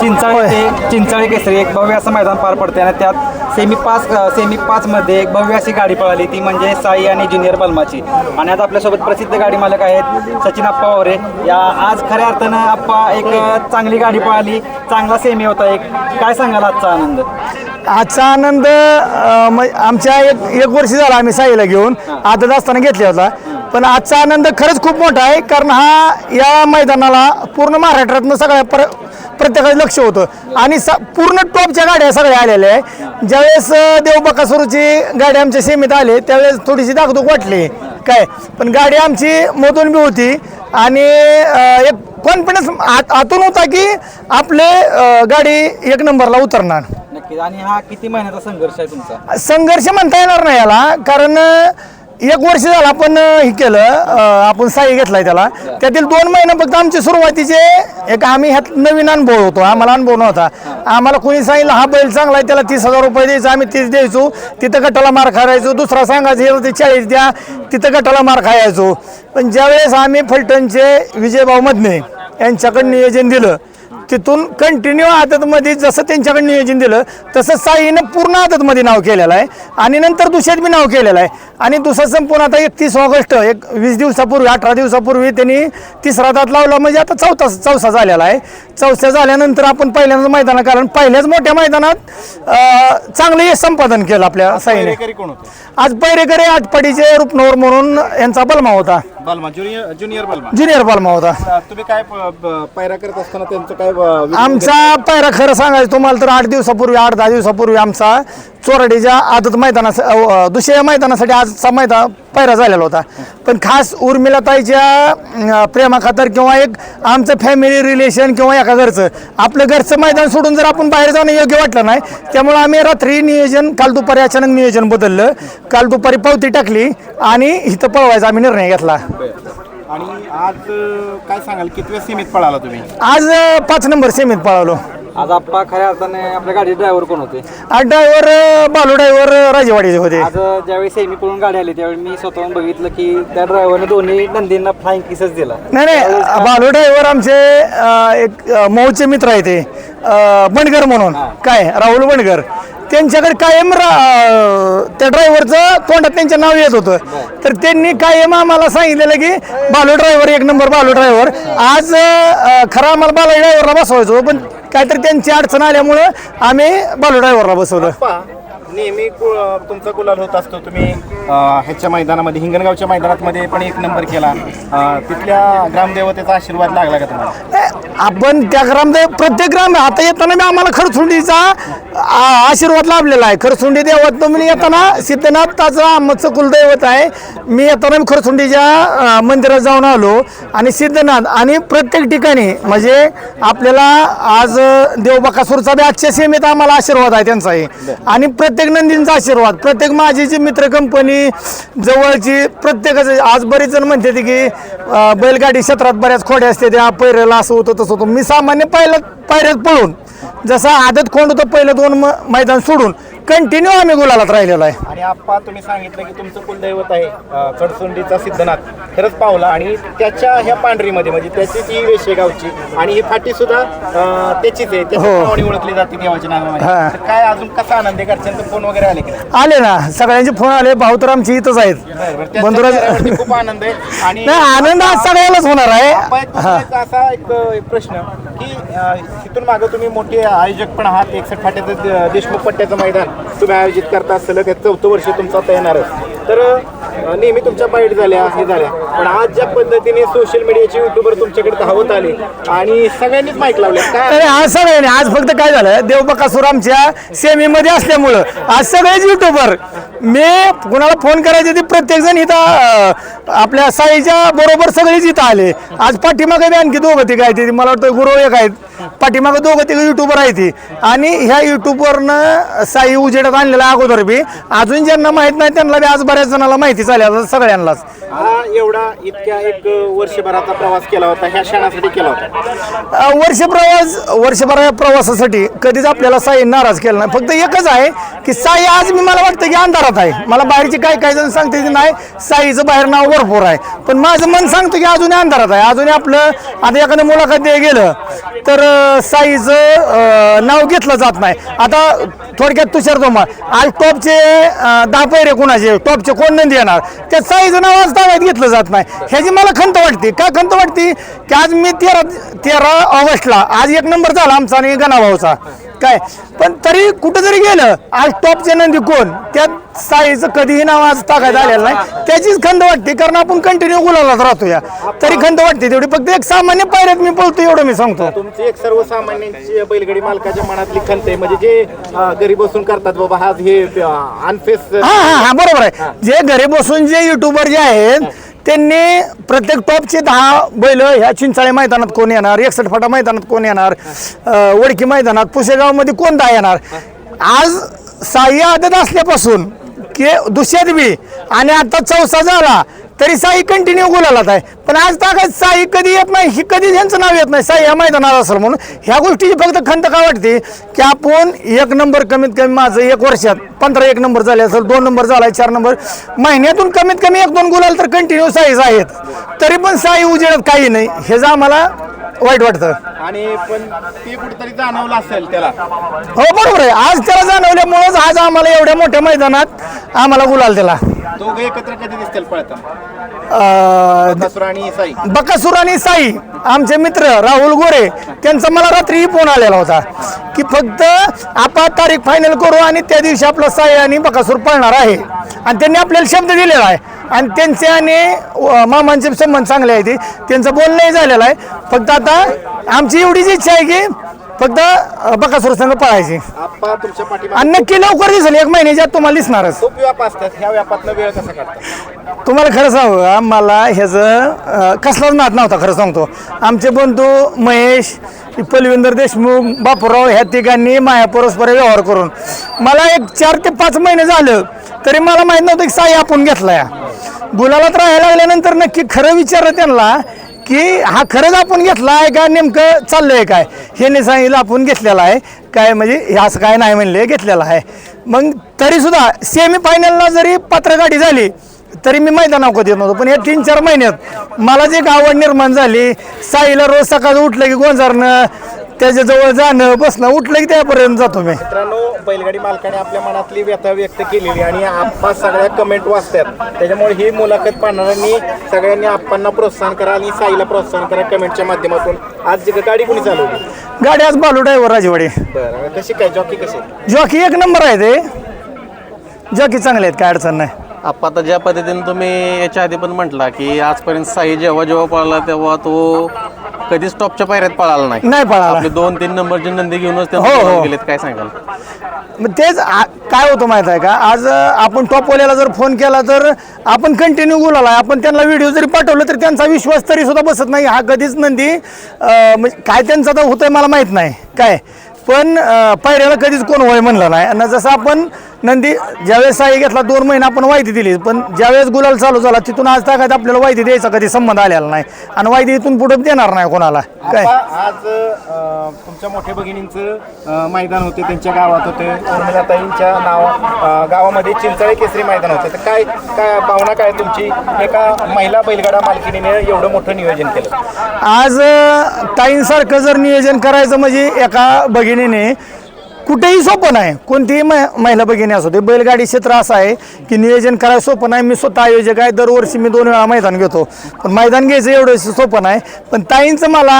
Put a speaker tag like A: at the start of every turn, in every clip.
A: चिंचाळे ते चिंचाळे केसरी एक भव्य असं मैदान पार पडते आणि त्यात सेमी पाच सेमी पाच मध्ये एक भव्य अशी गाडी पळाली. ती म्हणजे साई आणि ज्युनियर बलमाची. आणि आता आपल्यासोबत प्रसिद्ध गाडी मालक आहेत सचिन आप्पा वावरे. या आज खऱ्या अर्थानं आप्पा एक चांगली गाडी पळाली. चांगला सेमी होता एक. काय सांगाल आजचा आनंद?
B: आजचा आनंद आमच्या एक एक वर्ष झाला आम्ही साईला घेऊन. आदत असताना घेतला होता. पण आजचा आनंद खरंच खूप मोठा आहे कारण हा या मैदानाला पूर्ण महाराष्ट्रातनं सगळ्या पर प्रत्येकाचं लक्ष होतं. आणि स पूर्ण टॉपच्या गाड्या सगळ्या आलेल्या आहे. ज्यावेळेस देवबाकासुरूची गाडी आमच्या सीमित आली त्यावेळेस थोडीशी दागदुग वाटली. काय? पण गाडी आमची मधून बी होती. आणि एक कॉन्फिडन्स आत आतून होता की आपले गाडी एक नंबरला उतरणार.
A: नक्कीच. आणि हा किती महिन्याचा संघर्ष आहे तुमचा?
B: संघर्ष म्हणता येणार नाही याला. कारण एक वर्ष झालं आपण हे केलं अ, आपण साई घेतलाय त्याला. त्यातील दोन महिने फक्त आमचे सुरुवातीचे एक आम्ही ह्यात नवीन अनुभव होतो. आम्हाला अनुभव नव्हता. आम्हाला कोणी सांगितलं हा बैल चांगला आहे त्याला तीस हजार रुपये द्यायचा आम्ही तीस द्यायचो. तिथं गटाला मार खायचो दुसरा सांगायचं हे ते चाळीस द्या. तिथं गटाला मार खायचो. पण ज्यावेळेस आम्ही फलटणचे विजयभाऊ मधने यांच्याकडे नियोजन दिलं तिथून कंटिन्यू आदतमध्ये जसं त्यांच्याकडे नियोजन दिलं तसं साईनं पूर्ण आदतमध्ये नाव केलेलं आहे. आणि नंतर दुसऱ्यात बी नाव केलेलं आहे. आणि दुसरं संपूर्ण आता एकतीस ऑगस्ट एक वीस दिवसापूर्वी अठरा दिवसापूर्वी त्यांनी तिसरा दात लावला. म्हणजे आता चौथा चौसा झालेला आहे. चौथा झाल्यानंतर आपण पहिल्यांदा मैदानात कारण पहिल्याच मोठ्या मैदानात चांगलं यश संपादन केलं आपल्या साईने. आज पैरेकरे आटपाडीचे रुपनवर म्हणून यांचा बलमा होता.
A: बलमा ज्युनियर ज्युनियर बलमा.
B: ज्युनियर बलमा होता.
A: तुम्ही काय प- प- पायऱ्या करत असताना त्यांचं काय
B: आमचा पायरा खरं सांगायचं तुम्हाला तर आठ दिवसापूर्वी आठ दहा दिवसापूर्वी आमचा चोराडीच्या आदत मैदानास अ, अ, दुसऱ्या मैदानासाठी आजचा मैदान पायरा झालेला होता. पण खास उर्मिलाताईच्या प्रेमा खातर किंवा एक आमचं फॅमिली रिलेशन किंवा एका घरचं आपलं घरचं मैदान सोडून जर आपण बाहेर जाणं योग्य वाटलं नाही त्यामुळे आम्ही रात्री नियोजन काल दुपारी अचानक नियोजन बदललं. काल दुपारी पावती टाकली आणि इथं पळवायचा आम्ही निर्णय घेतला.
A: आणि आज अं, काय सांगाल? कितव्या सीमित पळाला तुम्ही?
B: आज अ, पाच नंबर सेमीत पळवलो
A: आज आप्पा खऱ्या अर्थाने आपल्या गाडी ड्रायव्हर कोण होते?
B: आज ड्रायव्हर बालू ड्रायव्हर राजेवाडीचे होते.
A: आज ज्यावेळी सेमी पळून गाडी आली त्यावेळी मी स्वतःहून बघितलं की त्या ड्रायव्हरने दोन्ही नंदींना फ्लाइंग किसच दिला.
B: नाही नाही बालू ड्रायव्हर आमचे अं, एक अं, मऊचे मित्र आहे ते. अं, बंडगर म्हणून. काय? राहुल बंडगर त्यांच्याकडे कायम रा- त्या ड्रायव्हरचं तोंडात त्यांचं नाव येत होतं. तर त्यांनी कायम आम्हाला सांगितलेलं की बालू ड्रायव्हर एक नंबर बालू ड्रायव्हर आज खरं आम्हाला बालू ड्रायव्हरला बसवायचो पण काहीतरी त्यांची अडचण आल्यामुळं आम्ही बालू ड्रायव्हरला बसवलं.
A: नेहमी कु- तुमचा गुलाल होत असतो. तुम्ही अं, ह्याच्या मैदानामध्ये हिंगणगावच्या मैदानामध्ये पण एक नंबर केला. अं, तिथल्या ग्रामदेवतेचा आशीर्वाद लागला का तुम्हाला?
B: ए, आपण त्या ग्रामदेव प्रत्येक ग्राम आता येताना मी आम्हाला खरसुंडीचा आ- आशीर्वाद लाभलेला आहे. खरसुंडी देवत मी येताना सिद्धनाथाचं आमचं कुलदैवत आहे. मी येताना मी खरसुंडीच्या अ, मंदिरात जाऊन आलो. आणि सिद्धनाथ आणि प्रत्येक ठिकाणी म्हणजे आपल्याला आज देवबाकासूरचा बी आजच्या सीमेत आम्हाला आशीर्वाद आहे त्यांचाही. आणि प्रत्येक प्रत्येक नंदींचा आशीर्वाद प्रत्येक माझीची मित्र कंपनी जवळची प्रत्येकाचं आज बरेच जण म्हणते की बैलगाडी क्षेत्रात बऱ्याच खोड्या असते त्या पैऱ्याला असं होतं तसं होतं. मी सामान्य पहिलं पायऱ्यात पळून जसं आदत खोंड होतं पहिलं दोन म- मैदान सोडून कंटिन्यू आम्ही गुलालात राहिलेलो आहे.
A: आणि आप्पा तुम्ही सांगितलं की तुमचं कुलदैवत आहे अं, कडसुंडीचा सिद्धनाथ. खरंच पावला आणि त्याच्या ह्या पांढरीमध्ये म्हणजे त्याची जी वेश आहे गावची आणि ही फाटी सुद्धा अं, त्याचीच आहे. त्याच्या
B: हो.
A: ओळखली जाते देवाच्या
B: हा.
A: तर काय अजून कसा आनंद आहे? घरच्यांचा फोन वगैरे आले की नाही?
B: आले ना. सगळ्यांचे फोन आले. भाऊ तर आमची इथंच आहेत.
A: बरं, बरं. त्यांच्या
B: बंधुराज
A: चेहऱ्यावरती खूप आनंद आहे. आणि
B: नाही आनंद आज सगळ्यालाच होणार
A: आप्पा, एक
B: आहे हा
A: असा एक एक प्रश्न की अं, इथून मागं तुम्ही मोठे आयोजक पण आहात. एकसठ फाट्याचं द- देशमुख पट्ट्याचं मैदान. तुम्ही आयोजित करता सलग हे चौथं वर्ष तुमचं आता येणार तर नेहमी तुमच्या बाईट झाल्या हे झाल्या. पण आज ज्या पद्धतीने सोशल मीडियाचे युट्यूबर तुमच्याकडे धावत आले आणि सगळ्यांनीच माईक लावले काय?
B: अरे आज सगळ्यांनी आज फक्त काय झालं? देवबकासूर आमच्या सेमीमध्ये असल्यामुळं आज सगळेच युट्यूबर मी कुणाला फोन करायचे ते प्रत्येक जण इथं आपल्या साईच्या बरोबर सगळेच इथं आले. आज पाठीमागे बी आणखी दोघं तिघ आहेत. मला वाटतं गुरु एक आहेत. पाठीमागे दोघं तिघ युट्यूबर आहेत ती आणि ह्या युट्यूबवरनं साई उजेडात आणलेला आहे अगोदर बी. अजून ज्यांना माहीत नाही त्यांना बी आज बऱ्याच जणाला माहिती चालेल सगळ्यांनाच.
A: हा एवढा
C: इतक्या एक वर्षभराचा प्रवास केला होता ह्या क्षणासाठी केला होता.
B: वर्ष प्रवास वर्षभरा प्रवासासाठी कधीच आपल्याला साई नाराज केला नाही. फक्त एकच आहे की साई आज मी मला वाटतं की अंधारात आहे. मला बाहेरचे काय काय जण सांगते की नाही साईचं बाहेर नाव भरपूर आहे. पण माझं मन सांगतं की अजूनही अंधारात आहे. अजूनही आपलं आता एखादं मुलाखत द्यायला गेलं तर साईचं नाव घेतलं जात नाही. आता थोडक्यात तुषार तोमार आज टॉपचे दहा पैरे कोणाचे? टॉपचे कोण नंदी येणार? त्या साईचं नाव आज दाव्यात घेतलं जात नाही. ह्याची मला खंत वाटते. का खंत वाटते? की आज मी तेरा तेरा ऑगस्टला आज एक नंबर झाला आमचा आणि गणाभाऊचा काय? पण तरी कुठं जरी गेलं. आज टॉपचे नंदी कोण त्यात साईचं कधीही नाव आज टाकायचं आलेलं नाही. त्याचीच खंत वाटते कारण आपण कंटिन्यू गुलालात राहतो या तरी खंत वाटते तेवढी. फक्त एक सामान्य पायऱ्यात मी पळतो एवढं मी सांगतो.
C: तुमची एक सर्वसामान्यांची बैलगाडी मालकाच्या मनातली खंत आहे. म्हणजे जे अं, घरी बसून करतात बाबा आज हे अनफेस
B: हा हा हा बरोबर आहे. जे घरी बसून जे युट्यूबर जे आहेत त्यांनी प्रत्येक टॉपचे दहा बैल ह्या चिंचाळे मैदानात कोण येणार? एकसठ फाटा मैदानात कोण येणार? वडकी मैदानात पुसेगावमध्ये कोण दहा येणार? आज साह्य आदत असल्यापासून की दुसऱ्या बी आणि आता चौसा झाला तरी साई कंटिन्यू गुलालात आहे. पण आज ताकद साई कधी येत नाही ही कधी त्यांचं नाव येत नाही साई या मैदानात असेल म्हणून ह्या गोष्टीची फक्त खंत का वाटते की आपण एक नंबर कमीत कमी माझं एक वर्षात पंधरा एक नंबर झाले असेल दोन नंबर झाला चार नंबर महिन्यातून कमीत कमी एक दोन गुलाल तर कंटिन्यू साईज आहेत. तरी पण साई उजेडत काही नाही. हे जर आम्हाला वाईट वाटतं.
C: आणि पण ते कुठेतरी जाणवलं असेल त्याला.
B: हो बरोबर आहे. आज त्याला जाणवल्यामुळेच आज आम्हाला एवढ्या मोठ्या मैदानात आम्हाला गुलाल दिला.
C: दोघं एकत्र कधी दिसतील पळताना?
B: अं,
C: आणि साई.
B: बकासूर आणि साई आमचे मित्र राहुल गोरे त्यांचा मला रात्री फोन आलेला होता की फक्त आपण तारीख फायनल करू आणि त्या दिवशी आपलं साई आणि बकासूर पळणार आहे. आणि त्यांनी आपल्याला शब्द दिलेला आहे. आणि त्यांचे आणि मामांचे संबंध चांगले आहेत. ते. त्यांचं बोलणंही झालेलं आहे. फक्त आता आमची एवढीच इच्छा आहे की फक्त बकासूर संघ पळायची. आणि नक्की लवकर दिसेल. एक महिन्याच्या तुम्हाला दिसणारच. तुम्हाला खरं सांगू का? मला ह्याचं कसलाच नाद नव्हता खरं सांगतो. आमचे बंधू महेश पलविंदर देशमुख बापूराव ह्या तिघांनी माया परस्पर व्यवहार करून. मला एक चार ते पाच महिने झालं तरी मला माहीत नव्हतं की साई आपण घेतला या गुलालात राहायला लागल्यानंतर नक्की खरं विचारलं त्यांना की हा खरंच आपण घेतला आहे का नेमकं चाललंय काय? ह्याने सांगितलं आपण घेतलेला आहे. काय म्हणजे हे असं काय नाही म्हणले घेतलेला आहे. मग तरीसुद्धा सेमी फायनलला जरी पात्रगाडी झाली तरी मी मैदानावर कधी येत नव्हतो. पण या तीन चार महिन्यात मला जी एक आवड निर्माण झाली साईला रोज सकाळी उठलं की गोंजारणं त्याच्याजवळ जाणं बसणं उठलं की त्यापर्यंत जातो मी.
C: मित्रांनो बैलगाडी मालकाने आपल्या मनातली व्यथा व्यक्त केलेली आणि आप्पा सगळ्या कमेंट वाचतात. त्याच्यामुळे ही मुलाखत पाहणाऱ्यांनी सगळ्यांनी आप्पांना प्रोत्साहन करा आणि साईला प्रोत्साहन करा कमेंटच्या माध्यमातून. आज जी गाडी कोणी चालवली?
B: गाडी आज बालू ड्रायव्हर राजवाडी.
C: बरं कशी काय? जॉकी कशी
B: जॉकी एक नंबर आहे ते. जॉकी चांगले आहेत काय अडचण नाही.
D: आप्पा आता ज्या पद्धतीने तुम्ही याच्या आधी पण म्हटला की आजपर्यंत साई जेव्हा जेव्हा पळाला तेव्हा तो कधीच टॉपच्या पायऱ्यात पळाला नाही.
B: नाही पळाला.
D: आपले दोन तीन नंबरचे नंदी घेऊनच ते
B: हो, हो.
D: पळून गेलेत काय सांगाल?
B: मग तेच आ- काय होतं माहीत आहे का? आज अं, आपण टॉपवाल्याला जर फोन केला तर आपण कंटिन्यू बोलायला आपण त्यांना व्हिडिओ जरी पाठवलं तर त्यांचा विश्वास तरी सुद्धा बसत नाही. हा कधीच नंदी अं, म्हणजे काय त्यांचं तर होतंय मला माहीत नाही. काय? पण अं, पायऱ्याला कधीच कोण होय म्हणलं नाही. आणि जसं आपण नंदी ज्यावेळेस साई घेतला दोन महिने आपण वायदी दिली. पण ज्यावेळेस गुलाल चालू झाला तिथून आज ताकद आपल्याला वायदी द्यायचा कधी संबंध आलेला नाही. आणि वायदी इथून पुढे देणार नाही कोणाला. काय?
C: आज अं, तुमच्या मोठ्या भगिनींचं अं, मैदान होते त्यांच्या गावात होते. उर्मिलाताईंच्या नाव अं, गावामध्ये चिंचाळे केसरी मैदान होतं. तर काय काय भावना काय तुमची? एका महिला बैलगाडा मालकिनीने एवढं मोठं नियोजन केलं.
B: आज अ, ताईंसारखं जर नियोजन करायचं म्हणजे एका भगिनीने कुठेही सोपं नाही. कोणतीही मै- महिला भगिनी असू दे बैलगाडी क्षेत्र असं आहे की नियोजन करायचं सोपं नाही. मी स्वतः आयोजक आहे. दरवर्षी मी दोन वेळा मैदान घेतो. पण मैदान घ्यायचं एवढं सोपं नाही. पण ताईंचं मला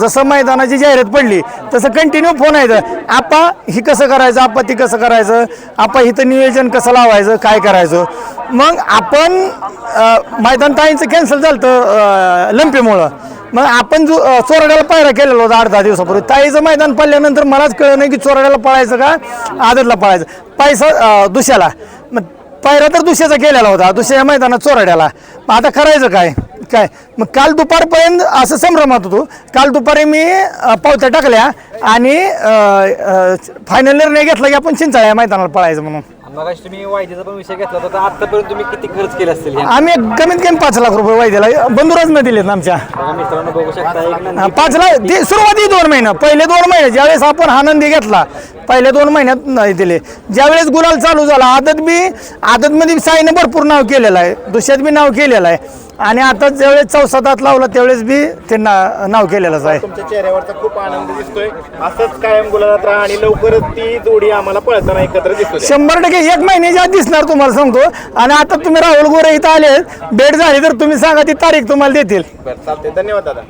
B: जसं मैदानाची जाहिरात पडली तसं कंटिन्यू फोन आहे आपा ही कसं करायचं? आपा ती कसं करायचं? आपा इथं नियोजन कसं लावायचं? काय करायचं? मग आपण मैदान ताईंचं कॅन्सल झालं तर लंपीमुळं. मग आपण जो चोरड्याला पायरा केलेला होता आठ दहा दिवसापूर्वी. ताईचं मैदान पडल्यानंतर मलाच कळलं नाही की चोरड्याला पळायचं का आदरला पळायचं. पैसा दुसऱ्याला. मग पायरा तर दुसऱ्याचा केलेला होता दुसऱ्या मैदानात चोरड्याला. मग आता करायचं काय? काय? मग काल दुपारपर्यंत असं संभ्रमात होतो काल दुपारी मी पावत्या टाकल्या आणि फायनल निर्णय घेतला की आपण चिंचाळ्या मैदानाला पळायचं म्हणून.
A: मग तुम्ही वायदेचा पण विषय घेतला होता आतापर्यंत तुम्ही किती खर्च केले असतील
B: आम्ही कमीत कमी पाच लाख रुपये वायद्याला बंधुराज न दिलेत आमच्या.
A: बघा मित्रांनो बघू शकता एक नंदी
B: पाच लाख ते सुरुवाती दोन महिने. पहिले दोन महिने ज्यावेळेस आपण हा नंदी घेतला पहिले दोन महिन्यात नाही दिले. ज्यावेळेस गुलाल चालू झाला आदत बी आदतमध्ये साईनं भरपूर नाव केलेलं आहे. दुसऱ्यात बी नाव केलेलं आहे. आणि आता ज्यावेळेस चौसातात लावला त्यावेळेस बी ते ना नाव केलेलंच आहे.
C: तुमच्या चेहऱ्यावरचा खूप आनंद दिसतोय. असंच कायम गुलाबात राहा आणि लवकरच ती जोडी आम्हाला पळताना एकत्र दिसतो
B: शंभर टक्के एक महिन्याच्या आत दिसणार तुम्हाला सांगतो. आणि आता तुम्ही राहुल गोरे इथं आले भेट झाली तर तुम्ही सांगा ती तारीख तुम्हाला देतील.
C: बरं चालते धन्यवाद दादा.